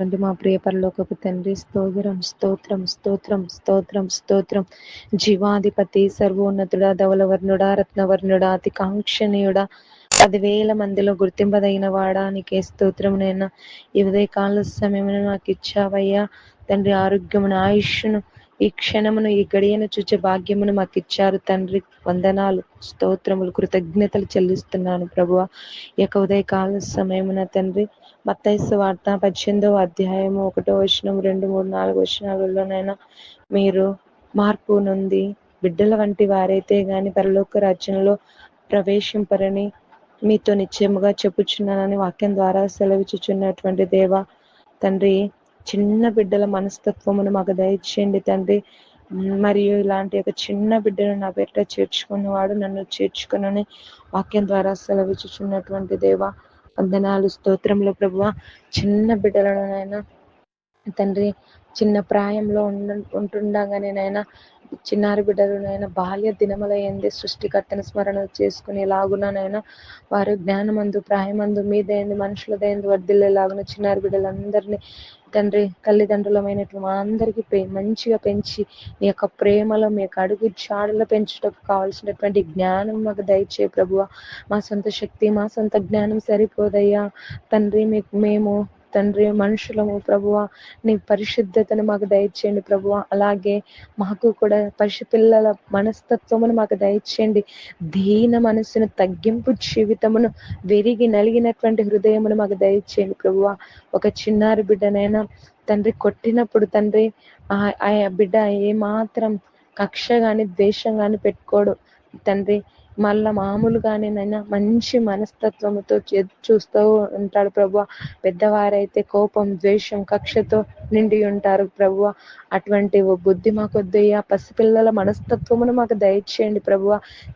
అంటే మా ప్రియ పరలోకపు తండ్రి. స్తోత్రం స్తోత్రం స్తోత్రం స్తోత్రం స్తోత్రం. జీవాధిపతి సర్వోన్నతుడా ధవలవర్ణుడా రత్నవర్ణుడా అతి కాంక్షణీయుడా పదివేల మందిలో గుర్తింపదగిన వాడా. నీకే స్తోత్రం నైనా ఈ ఉదయకాల సమయంలో నాకు ఇచ్చావయ్యా తండ్రి ఆరోగ్యమును ఆయుష్ను ఈ క్షణమును ఈ గడియను చూచే భాగ్యమును మాకు ఇచ్చారు తండ్రి. వందనాలు స్తోత్రములు కృతజ్ఞతలు చెల్లిస్తున్నాను ప్రభువ. ఈ యొక్క ఉదయకాల సమయమున తండ్రి మత్తైసు వార్త పద్దెనిమిదవ అధ్యాయము ఒకటో వచనం రెండు మూడు నాలుగు వచనాలలోనైనా మీరు మార్పు నుండి బిడ్డల వంటి వారైతే గాని పరలోక రాజ్యంలో ప్రవేశింపరని మీతో నిశ్చయముగా చెప్పుచున్నానని వాక్యం ద్వారా సెలవిచ్చుచున్నటువంటి దేవ. తండ్రి చిన్న బిడ్డల మనస్తత్వమును మాకు దయచేయండి తండ్రి. మరియు ఇలాంటి ఒక చిన్న బిడ్డను నా పేరిట చేర్చుకున్నవాడు నన్ను చేర్చుకునని వాక్యం ద్వారా సెలవిచ్చుచున్నటువంటి దేవ వందనాలు స్తోత్రంలో ప్రభువ. చిన్న బిడ్డలనైనా తండ్రి చిన్న ప్రాయంలో ఉండ ఉంటుండగానేనైనా చిన్నారి బిడ్డలనైనా బాల్య దినముల ఏంది సృష్టికర్తను స్మరణ చేసుకునేలాగునైనా వారు జ్ఞానమందు ప్రాయమందు మీదేంది మనుషులదేంది వర్ధిల్లేలాగున చిన్నారి బిడ్డలందరినీ తండ్రి తల్లిదండ్రులమైనట్లు మా అందరికీ పె మంచిగా పెంచి మీ యొక్క ప్రేమలో మీ యొక్క అడుగు చాడులో పెంచుటకు కావాల్సినటువంటి జ్ఞానం మాకు దయచే ప్రభువ. మా సొంత శక్తి మా సొంత జ్ఞానం సరిపోదయ్యా. తండ్రి మీకు మేము తండ్రి మనుషులము ప్రభువ నీ పరిశుద్ధతను మాకు దయచేయండి ప్రభువ. అలాగే మాకు కూడా పశు పిల్లల మనస్తత్వమును మాకు దయచేయండి. దీన మనసును తగ్గింపు జీవితమును విరిగి నలిగినటువంటి హృదయమును మాకు దయచేయండి ప్రభువ. ఒక చిన్నారి బిడ్డనైనా తండ్రి కొట్టినప్పుడు తండ్రి ఆ బిడ్డ ఏమాత్రం కక్ష కానీ ద్వేషం కానీ పెట్టుకోడు. తండ్రి మళ్ళా మామూలుగానేనైనా మంచి మనస్తత్వముతో చూస్తూ ఉంటాడు ప్రభు పెద్దవారైతే కోపం ద్వేషం కక్షతో నిండి ఉంటారు ప్రభు అటువంటి బుద్ధి మాకు వద్దయ్యా. పసిపిల్లల మనస్తత్వమును మాకు దయచేయండి ప్రభువ.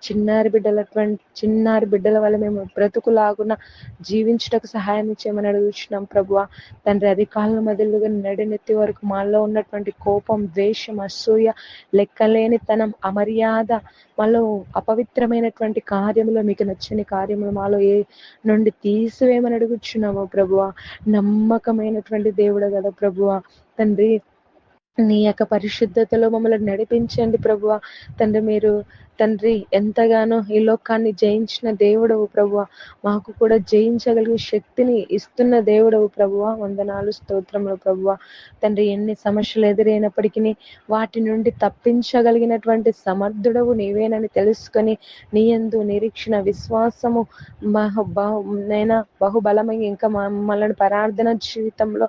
చిన్నారి బిడ్డలటువంటి చిన్నారి బిడ్డల వల్ల మేము బ్రతుకులాగున జీవించటకు సహాయం ఇచ్చేయమని అడుగుతున్నాం ప్రభువ. తండ్రి అధికారుల మధ్యలుగా నడినెత్తి వరకు మాలో ఉన్నటువంటి కోపం ద్వేషం అసూయ లెక్కలేనితనం అమర్యాద మాలో అపవిత్రమైనటువంటి కార్యములు మీకు నచ్చని కార్యములు మాలో ఏ నుండి తీసివేయమని అడుగుచున్నాము ప్రభువ? నమ్మకమైనటువంటి దేవుడు కదా ప్రభువ. తండ్రి నీ యొక్క పరిశుద్ధతలో మమ్మల్ని నడిపించండి ప్రభువ. తండ్రి మీరు తండ్రి ఎంతగానో ఈ లోకాన్ని జయించిన దేవుడవు ప్రభువ. మాకు కూడా జయించగలిగే శక్తిని ఇస్తున్న దేవుడవు ప్రభువ. వందనాలు స్తోత్రములు ప్రభువ. తండ్రి ఎన్ని సమస్యలు ఎదురైనప్పటికీ వాటి నుండి తప్పించగలిగినటువంటి సమర్థుడవు నీవేనని తెలుసుకొని నీ ఎందు నిరీక్షణ విశ్వాసము బహు బహు నైనా బహుబలమై ఇంకా మమ్మల్ని ప్రార్థన జీవితంలో